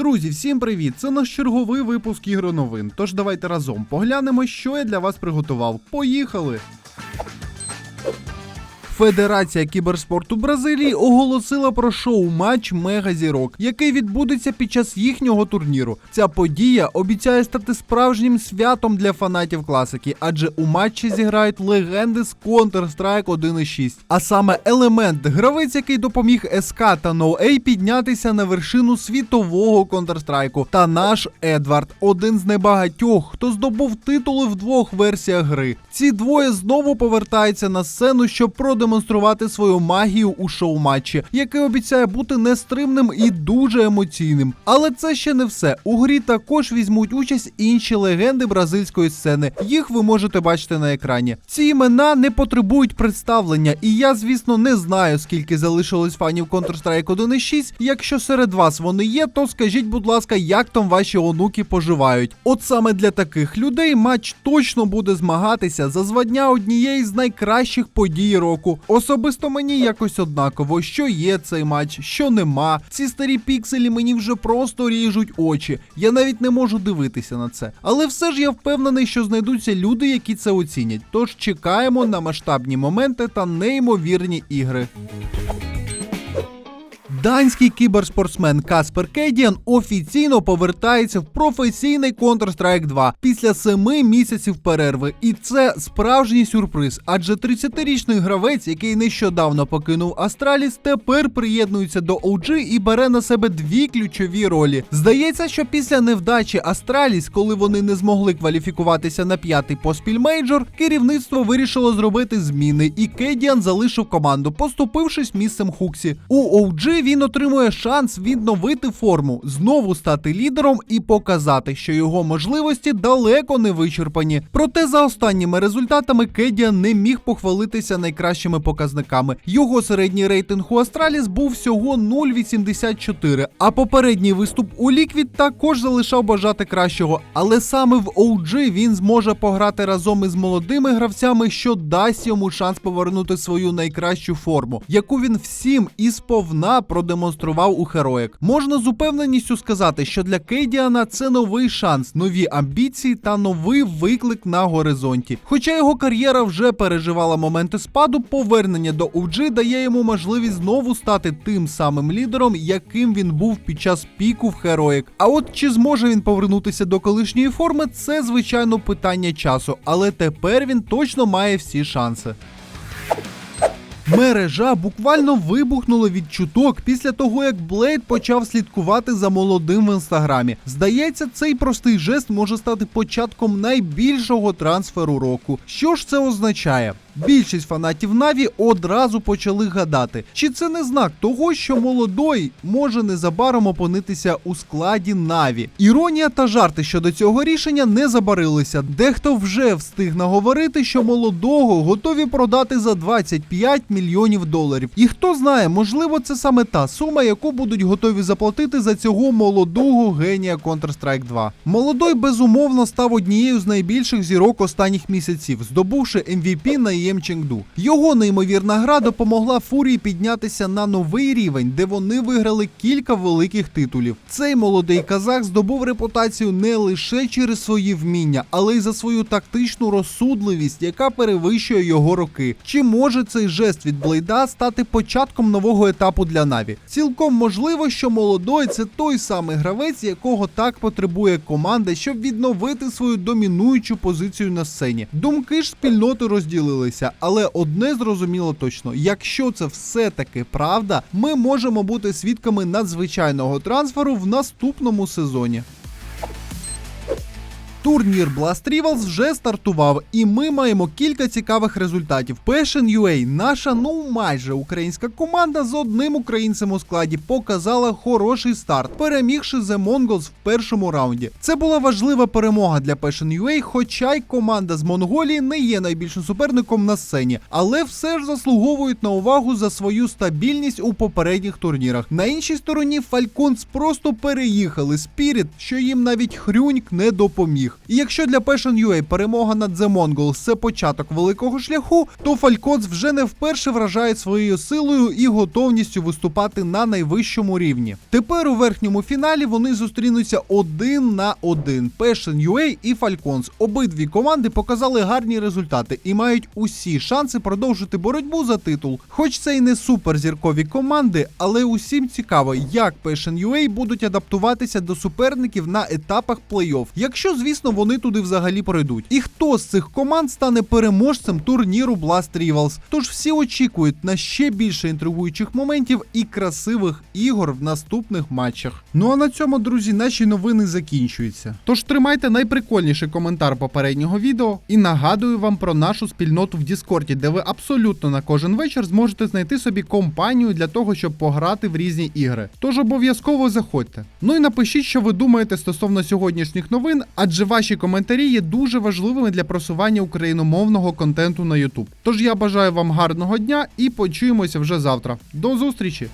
Друзі, всім привіт! Це наш черговий випуск ігроновин. Тож давайте разом поглянемо, що я для вас приготував. Поїхали! Федерація кіберспорту Бразилії оголосила про шоу-матч Мегазірок, який відбудеться під час їхнього турніру. Ця подія обіцяє стати справжнім святом для фанатів класики, адже у матчі зіграють легенди з Counter-Strike 1.6. А саме елемент, гравець, який допоміг СК та NoA піднятися на вершину світового Counter-Strike, та наш Едвард, один з небагатьох, хто здобув титули в двох версіях гри. Ці двоє знову повертаються на сцену, щоб продемонструвати свою магію у шоу-матчі, який обіцяє бути нестримним і дуже емоційним. Але це ще не все. У грі також візьмуть участь інші легенди бразильської сцени. Їх ви можете бачити на екрані. Ці імена не потребують представлення, і я, звісно, не знаю, скільки залишилось фанів Counter-Strike 1.6. Якщо серед вас вони є, то скажіть, будь ласка, як там ваші онуки поживають. От саме для таких людей матч точно буде змагатися за звання однієї з найкращих подій року. Особисто мені якось однаково, що є цей матч, що нема. Ці старі пікселі мені вже просто ріжуть очі. Я навіть не можу дивитися на це. Але все ж я впевнений, що знайдуться люди, які це оцінять. Тож чекаємо на масштабні моменти та неймовірні ігри. Данський кіберспортсмен Каспер Кедіан офіційно повертається в професійний Counter-Strike 2 після семи місяців перерви. І це справжній сюрприз, адже 30-річний гравець, який нещодавно покинув Астраліс, тепер приєднується до OG і бере на себе дві ключові ролі. Здається, що після невдачі Астраліс, коли вони не змогли кваліфікуватися на п'ятий поспіль мейджор, керівництво вирішило зробити зміни, і Кедіан залишив команду, поступившись місцем Хуксі. У OG він отримує шанс відновити форму, знову стати лідером і показати, що його можливості далеко не вичерпані. Проте за останніми результатами Кедіан не міг похвалитися найкращими показниками. Його середній рейтинг у Астраліс був всього 0,84, а попередній виступ у Ліквід також залишав бажати кращого. Але саме в OG він зможе пограти разом із молодими гравцями, що дасть йому шанс повернути свою найкращу форму, яку він всім і сповна продемонстрував у Heroic. Можна з упевненістю сказати, що для Кейдіана це новий шанс, нові амбіції та новий виклик на горизонті. Хоча його кар'єра вже переживала моменти спаду, повернення до OG дає йому можливість знову стати тим самим лідером, яким він був під час піку в Heroic. А от чи зможе він повернутися до колишньої форми, це звичайно питання часу, але тепер він точно має всі шанси. Мережа буквально вибухнула від чуток після того, як Блейд почав слідкувати за молодим в інстаграмі. Здається, цей простий жест може стати початком найбільшого трансферу року. Що ж це означає? Більшість фанатів Наві одразу почали гадати, чи це не знак того, що молодой може незабаром опинитися у складі Наві. Іронія та жарти щодо цього рішення не забарилися. Дехто вже встиг наговорити, що молодого готові продати за 25 мільйонів доларів. І хто знає, можливо, це саме та сума, яку будуть готові заплатити за цього молодого генія Counter-Strike 2. Молодой безумовно став однією з найбільших зірок останніх місяців, здобувши MVP на ЄМ Ченгду. Його неймовірна гра допомогла Фурії піднятися на новий рівень, де вони виграли кілька великих титулів. Цей молодий казах здобув репутацію не лише через свої вміння, але й за свою тактичну розсудливість, яка перевищує його роки. Чи може цей жест від Блейда стати початком нового етапу для Наві? Цілком можливо, що молодой це той самий гравець, якого так потребує команда, щоб відновити свою домінуючу позицію на сцені. Думки ж спільноти розділилися, але одне зрозуміло точно: якщо це все-таки правда, ми можемо бути свідками надзвичайного трансферу в наступному сезоні. Турнір Blast Rivals вже стартував, і ми маємо кілька цікавих результатів. Passion UA, наша ну майже українська команда з одним українцем у складі, показала хороший старт, перемігши The Mongols в першому раунді. Це була важлива перемога для Passion UA, хоча й команда з Монголії не є найбільшим суперником на сцені, але все ж заслуговують на увагу за свою стабільність у попередніх турнірах. На іншій стороні Falcons просто переїхали Spirit, що їм навіть хрюньк не допоміг. І якщо для Passion UA перемога над The Mongols – це початок великого шляху, то Falcons вже не вперше вражають своєю силою і готовністю виступати на найвищому рівні. Тепер у верхньому фіналі вони зустрінуться один на один. Passion UA і Falcons. Обидві команди показали гарні результати і мають усі шанси продовжити боротьбу за титул. Хоч це й не суперзіркові команди, але усім цікаво, як Passion UA будуть адаптуватися до суперників на етапах плей-офф, якщо, звісно, вони туди взагалі пройдуть. І хто з цих команд стане переможцем турніру Blast Rivals. Тож всі очікують на ще більше інтригуючих моментів і красивих ігор в наступних матчах. Ну а на цьому, друзі, наші новини закінчуються. Тож тримайте найприкольніший коментар попереднього відео і нагадую вам про нашу спільноту в Діскорді, де ви абсолютно на кожен вечір зможете знайти собі компанію для того, щоб пограти в різні ігри. Тож обов'язково заходьте. Ну і напишіть, що ви думаєте стосовно сьогоднішніх новин, адже ваші коментарі є дуже важливими для просування україномовного контенту на YouTube. Тож я бажаю вам гарного дня і почуємося вже завтра. До зустрічі!